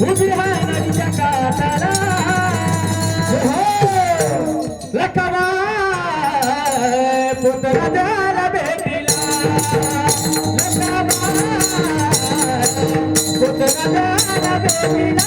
नदीच्या काठाला लखवा पुतळा द्याला भेटीला पुतळा द्याला भेटीला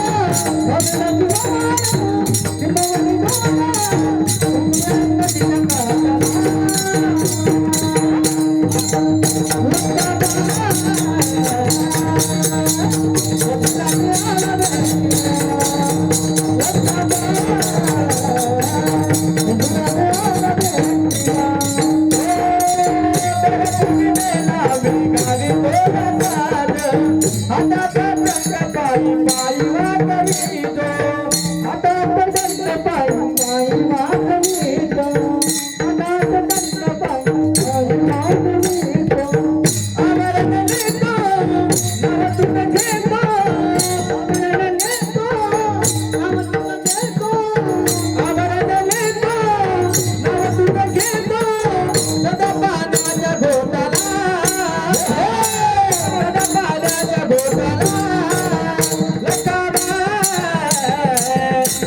आहे नदीच्या काठाला उभी vida.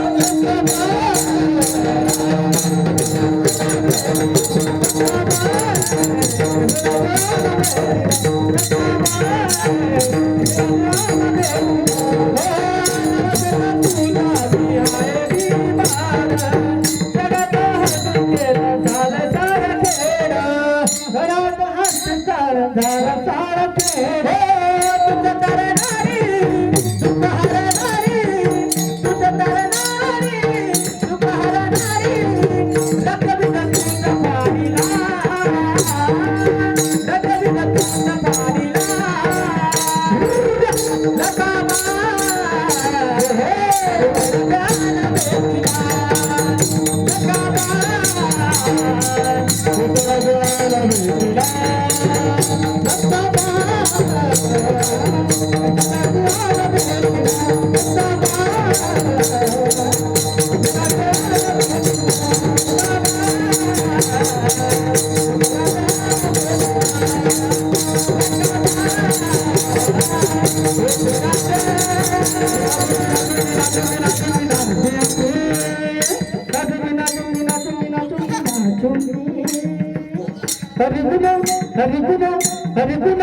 पावलं शिंग्याला बाबा पुत्रदार भेटिला हरिगुण हरिगुण हरिगुण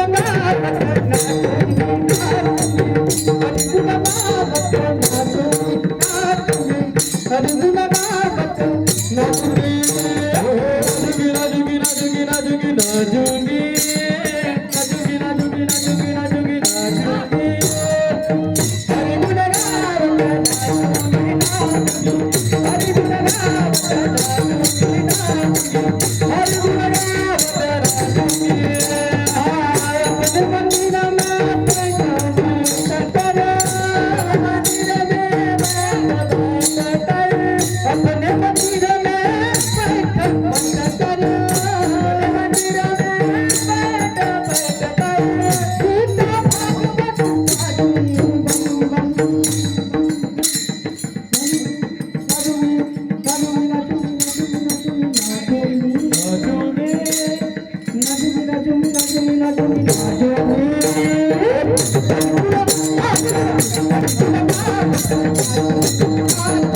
हरिगुण अपने I'm